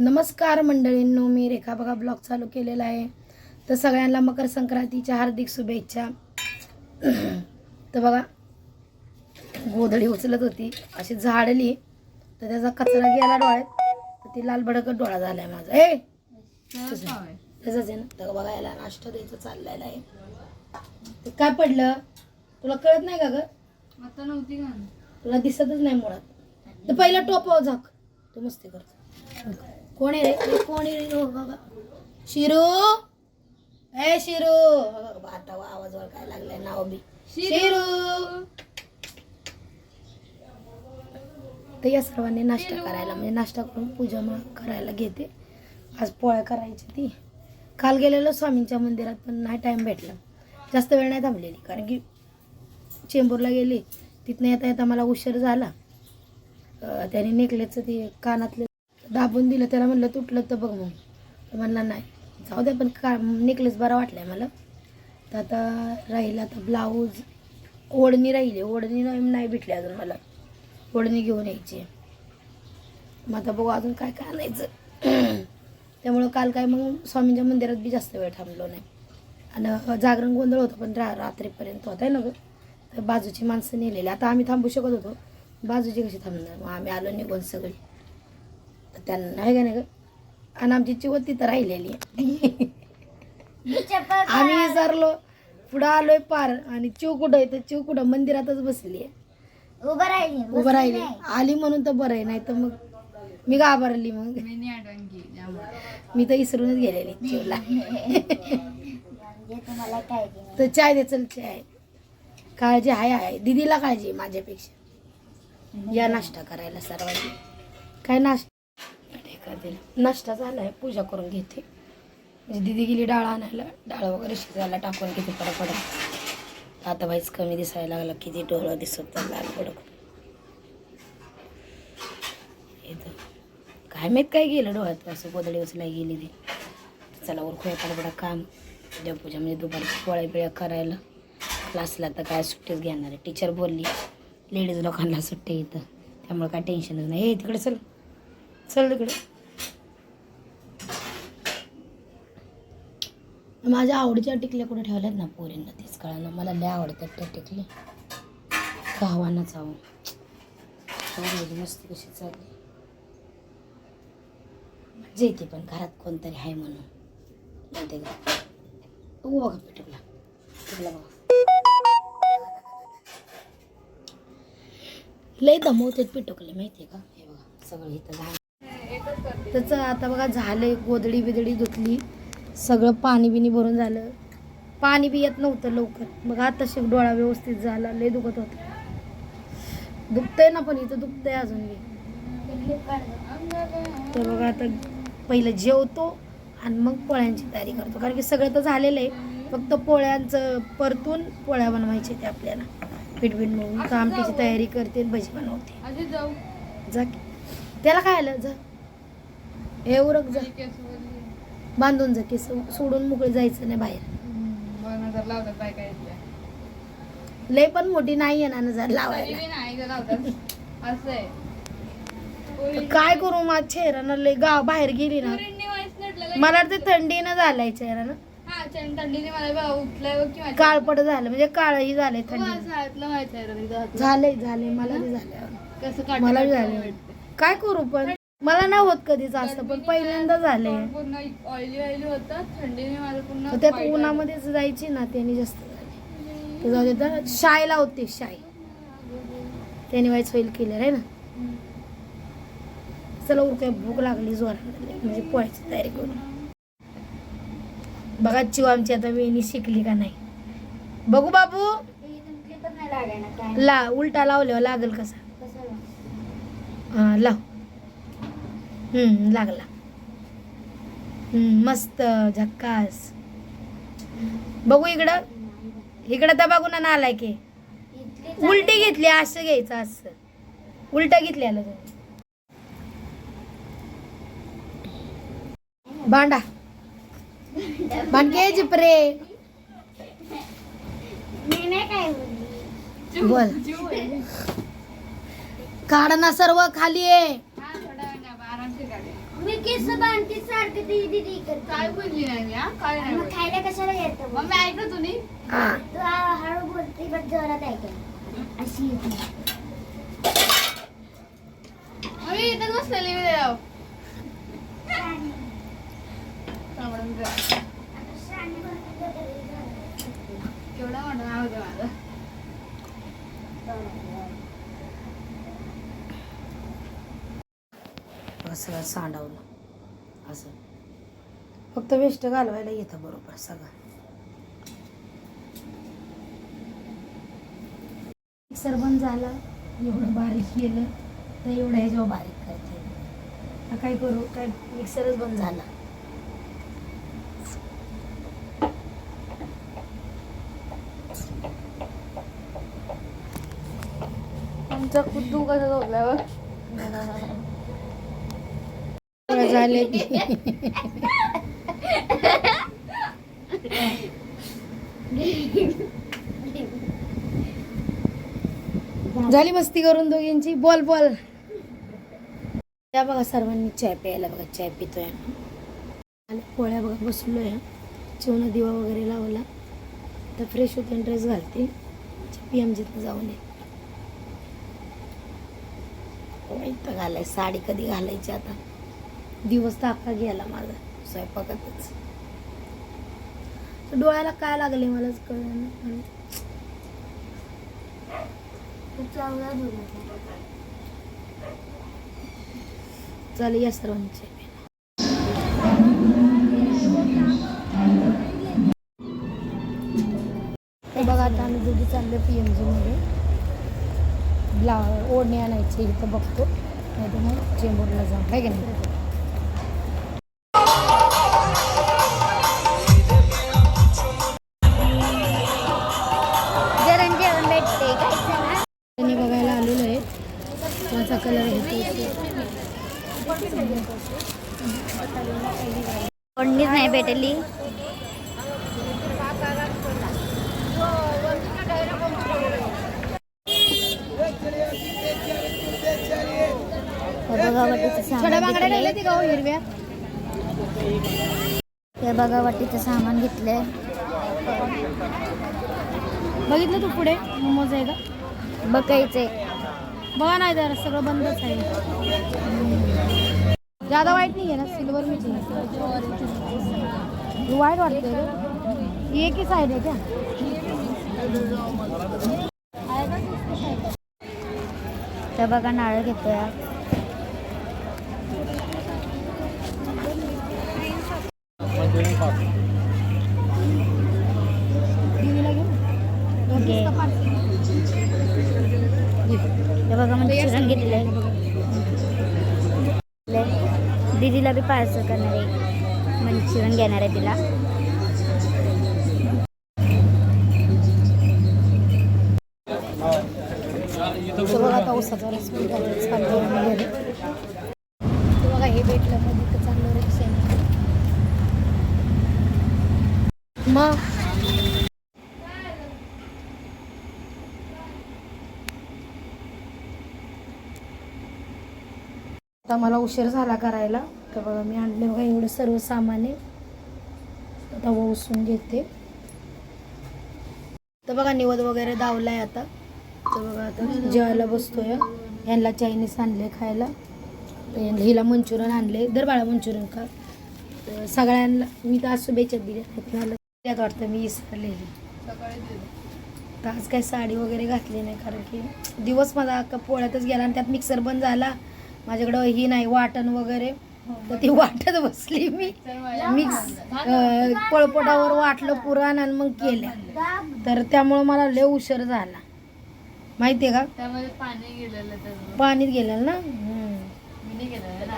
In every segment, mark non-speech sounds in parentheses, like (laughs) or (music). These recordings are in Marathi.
नमस्कार मंडळींनो मी रेखा बघा ब्लॉग चालू केलेला आहे. तर सगळ्यांना मकर संक्रांतीच्या हार्दिक शुभेच्छा. (clears throat) तर बघा गोधडी उचलत होती अशी झाडली. तर त्याचा कचरा गेला डोळ्यात. तर ती लाल भडकत डोळा झालाय माझा. ए! तसंच आहे ना? तर बघा याला नाश्ता द्यायचं चाललेलं आहे. ते काय पडलं? तुला कळत नाही का ग? आता नव्हती का? तुला दिसतच नाही मुळात. तर पहिला टोपाव झाक. तू मस्ती करतो. कोण रे? कोण रे? हो बाबा. शिरू? ए शिरू. आता आवाज काय लागलाय नाव बी. शिरू. तर या सर्वांनी नाश्ता करायला म्हणजे नाश्ता करून पूजा मा- करायला घेते. आज पोळ्या करायची ती. काल गेलेलो स्वामींच्या मंदिरात पण नाही टाईम भेटला. जास्त वेळ नाही थांबलेली कारण की चेंबूरला गेली. तिथनं येता येता मला उशीर झाला. त्याने नेकलेसचं ते कानातलं दाबून दिलं त्याला म्हणलं तुटलं तर बघ मग. म्हणला नाही जाऊ द्या पण का नेकलेस बरा वाटलाय मला. तर आता राहील आता ब्लाऊज. ओढणी राहिली ओढणी नाही नाही भेटली अजून मला. ओढणी घेऊन यायची. मग आता बघू अजून काय काय आणायचं. त्यामुळं काल काय मग स्वामींच्या मंदिरात बी जास्त वेळ थांबलो नाही. आणि जागरण गोंधळ होतं पण रा रात्रीपर्यंत होत आहे ना गं. तर बाजूची माणसं नेलेली. आता आम्ही थांबू शकत होतो. बाजूची कशी थांबणार? मग आम्ही आलो निघून सगळी. त्यांना आहे का नाही गं? आणि आमची चिवत तिथं राहिलेली आहे. आम्ही विचारलो पुढं आलोय पार आणि चिव कुठं आहे? तर चिव कुठं? मंदिरातच बसली आहे. उभं राहिली उभं राहिली. आली म्हणून तर बरं आहे नाही तर मग मी घाबरली मग. मी तर इसरूनच गेलेली चिवला. (laughs) तुम्हाला काय तर चाय दे चल चाय. काळजी आहे आहे दिदीला काळजी आहे माझ्यापेक्षा. या नाश्ता करायला सर्वांनी. काय नाश्ता? एका दिला नाश्ता झाला आहे पूजा करून घेते. म्हणजे दिदी गेली डाळ आणायला. डाळ वगैरे शिजायला टाकून किती पडा पडत आता बाईच कमी दिसायला लागला किती डोळं दिसत लाल पडक इथं. काय माहीत काय गेलं डोळ्यात असं गोदडी उचलाय गेली ती. चला उरखूया पडपडा काम. देवपूजा म्हणजे दुपारची पोळ्या बिळ्या करायला. क्लासला तर काय सुट्टीच घेणार आहे. टीचर बोलली लेडीज लोकांना सुट्टी येतं त्यामुळे काय टेन्शनच नाही. हे तिकडे चल. चल तिकडे. माझ्या आवडीच्या टिकल्या कुठे ठेवल्यात ना पोरींना? तेच कळलं मला लय आवडतात त्या टिकले गावानंच आहो मस्त कशी चालली? म्हणजे येते पण घरात कोणतरी आहे म्हणून. माहिती का तू बघा पिटकला पिटकला बघा. लय दमवते पिटकले माहिती आहे का? हे बघा सगळं इथं झालं. त्याचं आता बघा झालंय गोदडी बिदडी धुतली. सगळं पाणी बिनी भरून झालं. पाणी बी येत नव्हतं लवकर. मग आता शिक डोळा व्यवस्थित झाला लय दुखत होतं. दुखतंय ना पण इथं दुखतंय अजून बी. तर बघा आता पहिलं जेवतो आणि मग पोळ्यांची तयारी करतो. कारण की सगळं तर झालेलं आहे. फक्त पोळ्यांचं परतून पोळ्या बनवायच्या ते आपल्याला. पीठ बीठ तर आमटीची तयारी करते भजी बनवते. जा. त्याला काय आलं? जा. हे उरक जा. बांधून जा केस सोडून मोकळे जायचं नाही बाहेर. हम्म, बरं नजर लावतात बायका इथल्या. लय पण मोठी नाही आहे ना नजर तरी लावायला. बी नाही इथं लावतात. असं आहे. पोरी- काय करू माझ्या चेहऱ्यानं? लय गाव बाहेर गेली ना. पोरींनी वाईस नटलेलं. मला वाटतं थंडीनं झालाय चेहऱ्यानं. हा चंड थंडीने मला बघा उठलंय बघ की माझ्या- काळपट झालं म्हणजे काळही झालंय बघा, थंडी असं हातलं माहीत आहे रे तिथं हातलं. झालंय झालंय मला बी झालं कसं काटं मला बी काटं झालंय. वाटतं. काय करू पण? मला नाही होत कधीच असं पण पहिल्यांदा झालंय. तोंड पूर्ण ऑइली ऑइली होतं. थंडीने माझं पूर्ण तर त्यात white उन्हामध्येच जायची ना त्याने जास्त झाले. तर जाऊ तर शाय त्याने वाईच होईल केलं आहे ना. चला उर काय भूक लागली जोरात म्हणजे पोळ्याची तयारी करू बघा चिव आमची आता वेणी शिकली का नाही. बघू बाबू. ला उलटा लावल्यावर लागल कसा? हा लाव. लागला. मस्त झक्कास. बघू इकडं. इकडं तर बघू ना आलाय की उलटी घेतली असं घ्यायचं असं. उलट घेतली आलं तुम्ही भांडा. भांडके जिपरे बोल. जीव काढ ना सर्व खाली आहे हा, थोडा वेळ आरामशीर काढे मी केस बांधते सारखं ती दीदी करते काय बोलली नाही मी हा? काय नाही मग बोलली. खायला कशाला येतं मग? मी ऐकलं तुम्ही तू आ- हळू बोलते पण जोरात ऐकलं अशी येते. मग मी इथं बसलेली मी देव. केवढा मोठा नाव होतं माझं बघा सगळं सांडवलं. असं. फक्त वेस्ट घालवायला येतं बरोबर सगळं. मिक्सर बंद झाला एवढं बारीक केलं तर एवढं ह्याच्यावर बारीक करते. काय करू? काय मिक्सरच बंद झाला. आमचा कुद्दू कसा झोपल्यावर (laughs) झाले. की झाली मस्ती करून दोघींची. बोल बोल. त्या बघा सर्वांनी चाय प्यायला बघा चाय पितोय. आणि पोळ्या बघा बसलोय. चिवणा दिवा वगैरे लावला. तर फ्रेश होते ड्रेस घालते. पी एम जीतनं जाऊन ये. घालाय साडी कधी घालायची आता? दिवस तर गेला माझा स्वयंपाकातच. डोळ्याला काय लागले मलाच कळलं चांगला चालेल या सर्वांचे. हे बघा आता आम्ही दोघी चाललो पी एम जीमध्ये ब्ला ओढणी आणायची इथं बघतो. नाही तर मग चेंबूरला जाऊ. आहे की नाही? कोणीच नाही भेटली. हो हिरव्या. त्या बघावटीचं सामान घेतलंय. बघितलं तू पुढे? मोमोज आहे का बघायचंय. बघा नाही जरा सगळं बंदच आहे. ज्यादा वाईट नाही आहे ना सिल्वर मिरची वाईट वाटतंय रे. एक ही साईड आहे क्या त्या बघा नारळ घेतोय दीदीला घेऊ घे. हे बघा मंचुरियन घेतलंय तिला बी पार्सल करणार आहे. म्हणजे मंचुरियन घेणार आहे तिला. इथं बघा आता उसाचा रस पण बघा हे भेटलं मग इथं चांगलं रिक्षाने मग आता मला उशीर झाला करायला. तर बघा मी आणले बघा एवढं सर्व सामान आहे. आता उसून घेते. तर बघा निवद वगैरे दावलाय आता. तर बघा आता जेवायला बसतोय. यांना चायनीज आणले खायला. तर यांना हिला मंचुरियन आणले दर बाळा मंचुरियन खा. तर सगळ्यांना मी तर आज शुभेच्छा दिल्या त्यात वाटतं मी विसरलेली तर आज काही साडी वगैरे घातली नाही कारण की दिवस माझा अख्खा पोळ्यातच गेला आणि त्यात मिक्सर बंद झाला. माझ्याकडं ही नाही वाटण वगैरे. तर ती वाटत बसली मी. मिक्स पळपटावर वाटलं पुराण आणि मग केल्या तर त्यामुळं मला लय उशीर झाला. माहिती आहे का पाणीत गेलेलं ना?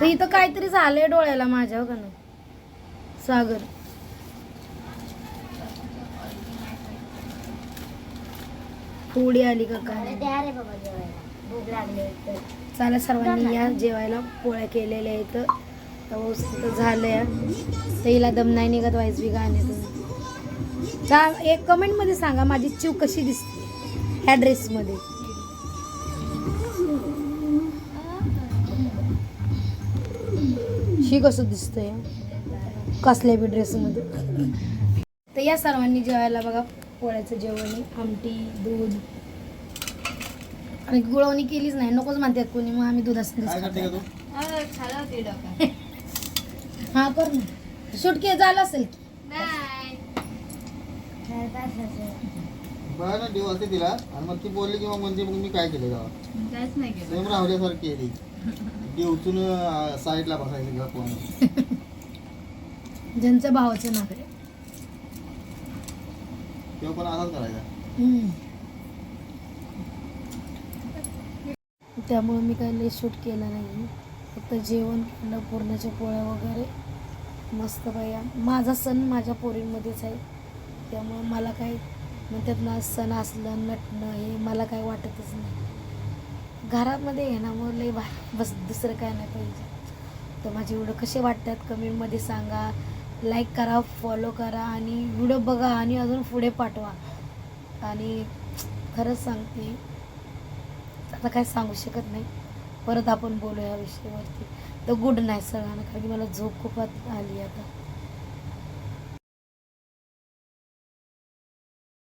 तर इथं काहीतरी झालंय डोळ्याला माझ्या का ना. सागर. थोडी आली का काय? द्या रे बाबा जेवायला. भूक लागली तर. चालेल सर्वांनी या जेवायला पोळ्या केलेल्या आहेत. पाऊस तर झालंय. तर हिला दम नाही निघत व्हायच बी गाण्यातून चा एक कमेंटमध्ये सांगा माझी चिव कशी दिसते? ह्या ड्रेसमध्ये ही कसं दिसतंय? कसल्या बी ड्रेसमध्ये तर या सर्वांनी जेवायला बघा पोळ्याचं जेवण आहे. आमटी दूध. आणि गुळवणी केलीच नाही नकोच म्हणतात कोणी मग आम्ही दूध असं काय करते का तू खाला होती डोका हा कर ना. सुटके झालं असेल की. बघा ना देव असते तिला. आणि मग ती बोलली की मग म्हणजे मग मी काय केलं गावात? काहीच नाही केलं. सेम राहुल्यासारखी आहे ती. उचून साईडला बसायची किंवा कोण? (laughs) ज्यांच्या भावाचं आहे. तेव्हा पण असाच करायचा. त्यामुळे मी काही लई शूट केलं नाही. फक्त जेवण केलं पुरणाच्या पोळ्या वगैरे. मस्त बाया माझा सण माझ्या पोरींमध्येच आहे. त्यामुळं मला काही म्हणतात ना सण असलं नटणं हे मला काय वाटतच नाही. घरामध्ये आहे ना मग लई भारी. बस दुसरं काय नाही पाहिजे. तर माझे व्हिडिओ कसे वाटतात कमेंटमध्ये सांगा. लाईक करा फॉलो करा आणि व्हिडिओ बघा आणि अजून पुढे पाठवा. आणि खरंच सांगते आता काय सांगू शकत नाही. परत आपण बोलू या विषयावरती. तर गुड नाईट सगळ्यांना कारण की मला झोप खूप आली आता.